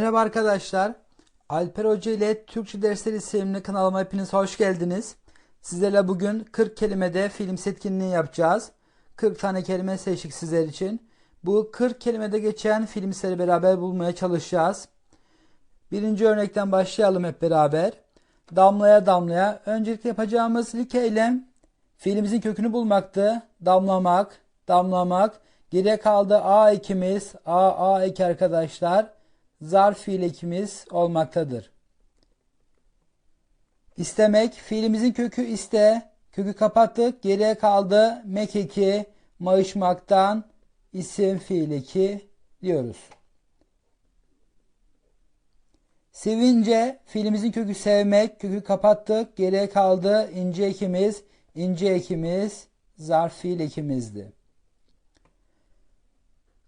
Merhaba arkadaşlar. Alper Hoca ile Türkçe Dersleri isimli kanalıma hepiniz hoş geldiniz. Sizlerle bugün 40 kelimede film etkinliği yapacağız. 40 tane kelime seçtik sizler için. Bu 40 kelimede geçen filmleri beraber bulmaya çalışacağız. Birinci örnekten başlayalım hep beraber. Damlaya damlaya. Öncelikle yapacağımız ilk eylem fiilimizin kökünü bulmaktı. Damlamak, damlamak. Geriye kaldı A ekimiz. A, A eki arkadaşlar zarf fiil olmaktadır. İstemek fiilimizin kökü iste. Kökü kapattık. Geriye kaldı mek eki mayışmaktan isim fiil diyoruz. Sevince fiilimizin kökü sevmek. Kökü kapattık. Geriye kaldı ince ekimiz. ince ekimiz zarf fiil ekimizdi.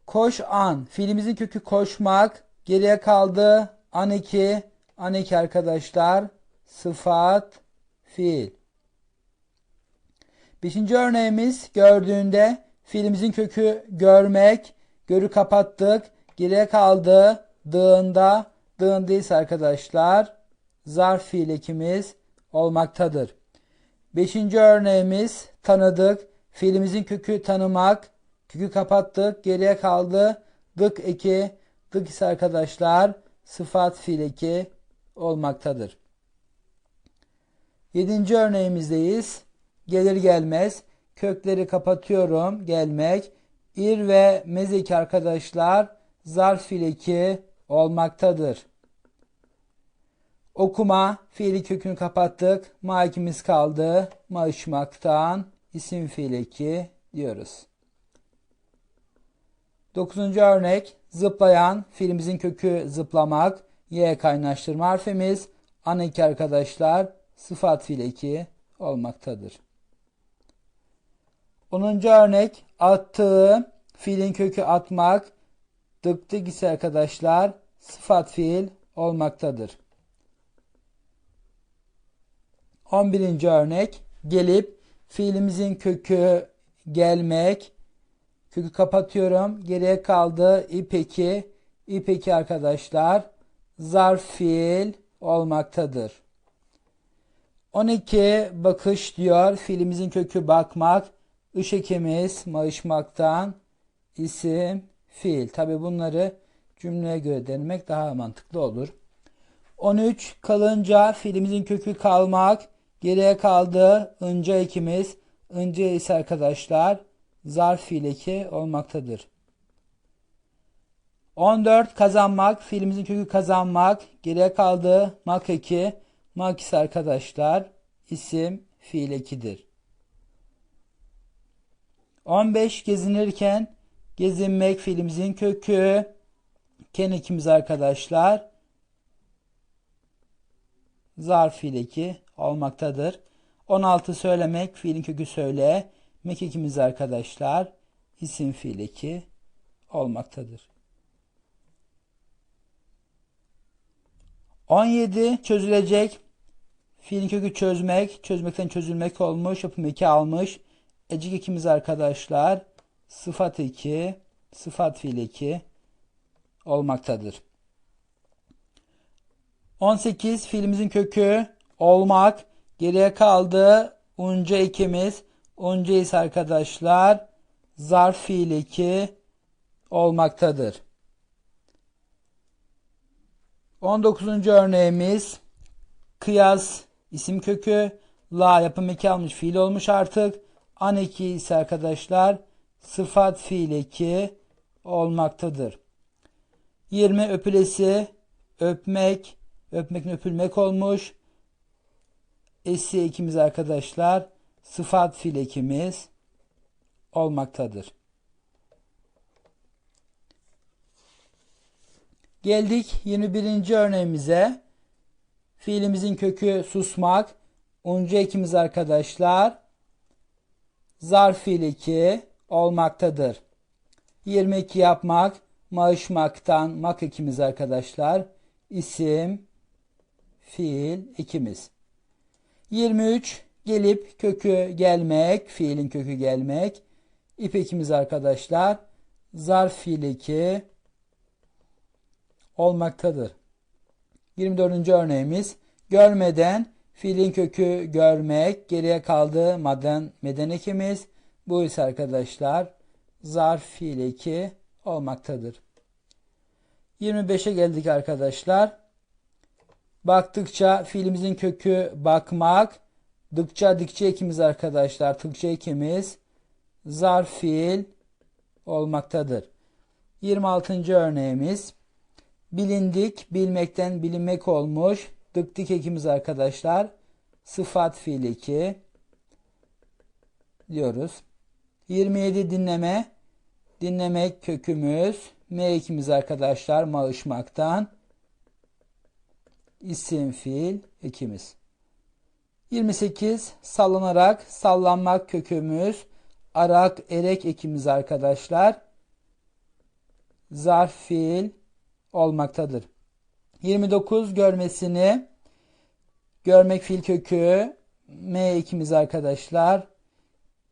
Koş an. Fiilimizin kökü koşmak. Geriye kaldı an eki. An eki arkadaşlar. Sıfat fiil. Beşinci örneğimiz gördüğünde fiilimizin kökü görmek. Görü kapattık. Geriye kaldı dığında. Dığındaysa arkadaşlar zarf fiil ekimiz olmaktadır. Beşinci örneğimiz tanıdık. Fiilimizin kökü tanımak. Kökü kapattık. Geriye kaldı dık eki. Dık ise arkadaşlar sıfat fiil eki olmaktadır. Yedinci örneğimizdeyiz. Gelir gelmez. Kökleri kapatıyorum. Gelmek. İr ve mezeki arkadaşlar zarf fiil eki olmaktadır. Okuma fiili kökünü kapattık. Ma ikimiz kaldı. Maışmaktan isim fiil eki diyoruz. Dokuzuncu örnek zıplayan fiilimizin kökü zıplamak. Y kaynaştırma harfimiz. An eki arkadaşlar sıfat fiil eki olmaktadır. Onuncu örnek attığı fiilin kökü atmak. Dıktık ise arkadaşlar sıfat fiil olmaktadır. 11. örnek gelip fiilimizin kökü gelmek. Kökü kapatıyorum. Geriye kaldı ipeki. İpeki arkadaşlar zarf fiil olmaktadır. 12 bakış diyor. Fiilimizin kökü bakmak. Iş ekimiz mayışmaktan isim fiil. Tabi bunları cümleye göre denemek daha mantıklı olur. 13 kalınca fiilimizin kökü kalmak. Geriye kaldı ınca ekimiz. Inca ise arkadaşlar zarf fiil eki olmaktadır. 14 kazanmak fiilimizin kökü kazanmak. Geriye kaldı mak eki. Mak ise arkadaşlar isim fiil ekidir. 15 gezinirken gezinmek fiilimizin kökü. Ken ekimiz arkadaşlar zarf fiil eki olmaktadır. 16 söylemek fiilin kökü söyle. Mek ekimiz arkadaşlar isim fiil eki olmaktadır. 17 çözülecek. Fiilin kökü çözmek. Çözmekten çözülmek olmuş. Yapım eki almış. Ecik ekimiz arkadaşlar sıfat eki, sıfat fiil eki olmaktadır. 18 fiilimizin kökü olmak. Geriye kaldı unca ekimiz. İse arkadaşlar zarf fiil eki olmaktadır. 19. örneğimiz kıyas isim kökü la yapım eki almış fiil olmuş artık. An eki ise arkadaşlar sıfat fiil eki olmaktadır. 20 öpülesi öpmek öpmek öpülmek olmuş. Esi ekimiz arkadaşlar sıfat fiil ekimiz olmaktadır. Geldik 21. örneğimize. Fiilimizin kökü susmak. Uncu ekimiz arkadaşlar zarf fiil eki olmaktadır. 22 yapmak, maaşmaktan mak ekimiz arkadaşlar. İsim, fiil ekimiz. 23 gelip kökü gelmek, fiilin kökü gelmek. İp ekimiz arkadaşlar. Zarf fiil eki olmaktadır. 24. örneğimiz görmeden fiilin kökü görmek geriye kaldı maden meden ekimiz. Bu ise arkadaşlar zarf fiil eki olmaktadır. 25'e geldik arkadaşlar. Baktıkça fiilimizin kökü bakmak. Dıkça dikçe ekimiz arkadaşlar. Tıkça ekimiz zarf fiil olmaktadır. 26. örneğimiz bilindik, bilmekten bilinmek olmuş. Dıktik ekimiz arkadaşlar. Sıfat fiil 2 diyoruz. 27 dinleme. Dinlemek kökümüz. M ekimiz arkadaşlar mağışmaktan. İsim fiil ekimiz. 28 sallanarak sallanmak kökümüz. Arak erek ekimiz arkadaşlar. Zarf fiil olmaktadır. 29 görmesini görmek fiil kökü M ekimiz arkadaşlar.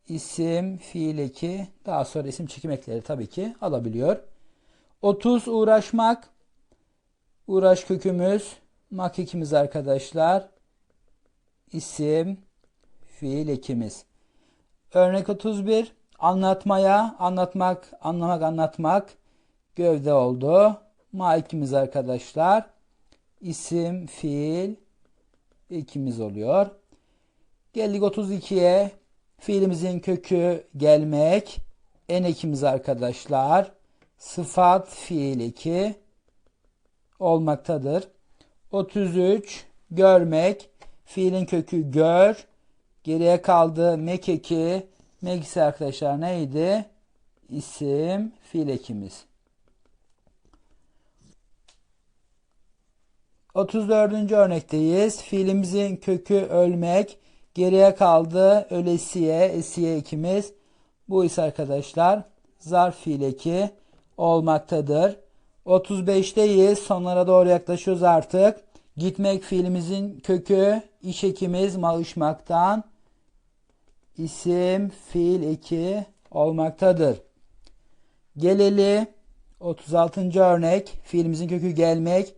İsim fiil eki daha sonra isim çekim ekleri tabii ki alabiliyor. 30 uğraşmak uğraş kökümüz mak ekimiz arkadaşlar. İsim fiil ekimiz. Örnek 31 anlatmaya anlatmak anlamak anlatmak gövde oldu. Ma ikimiz arkadaşlar. İsim, fiil ikimiz oluyor. Geldik 32'ye. Fiilimizin kökü gelmek. En ekimiz arkadaşlar. Sıfat fiil eki olmaktadır. 33 görmek. Fiilin kökü gör. Geriye kaldı mek eki. Mek ise arkadaşlar neydi? İsim fiil ekimiz. 34. örnekteyiz. Fiilimizin kökü ölmek. Geriye kaldı ölesiye, esiye ekimiz. Bu ise arkadaşlar zarf fiil eki olmaktadır. 35'teyiz. Sonlara doğru yaklaşıyoruz artık. Gitmek fiilimizin kökü iş ekimiz mağışmaktan isim fiil eki olmaktadır. Geleli 36. örnek fiilimizin kökü gelmek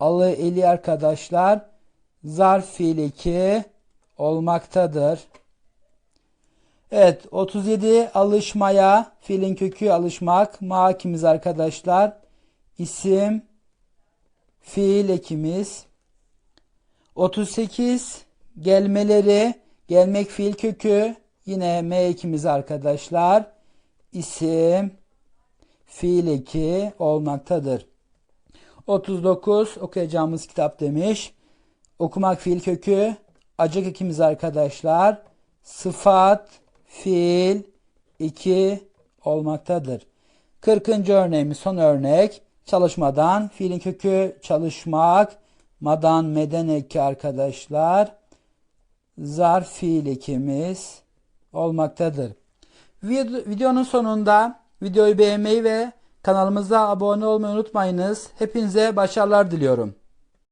alı eli arkadaşlar zarf fiil eki olmaktadır. Evet 37 alışmaya fiilin kökü alışmak makimiz arkadaşlar isim fiil ekimiz 38 gelmeleri gelmek fiil kökü yine m ekimiz arkadaşlar isim fiil eki olmaktadır. 39 okuyacağımız kitap demiş. Okumak fiil kökü. Acık ikimiz arkadaşlar. Sıfat, fiil, iki olmaktadır. 40. örneğimiz son örnek. Çalışmadan fiilin kökü çalışmak. Madan meden eki arkadaşlar. Zarf fiil ikimiz olmaktadır. Videonun sonunda videoyu beğenmeyi ve Kanalımıza abone olmayı unutmayınız. Hepinize başarılar diliyorum.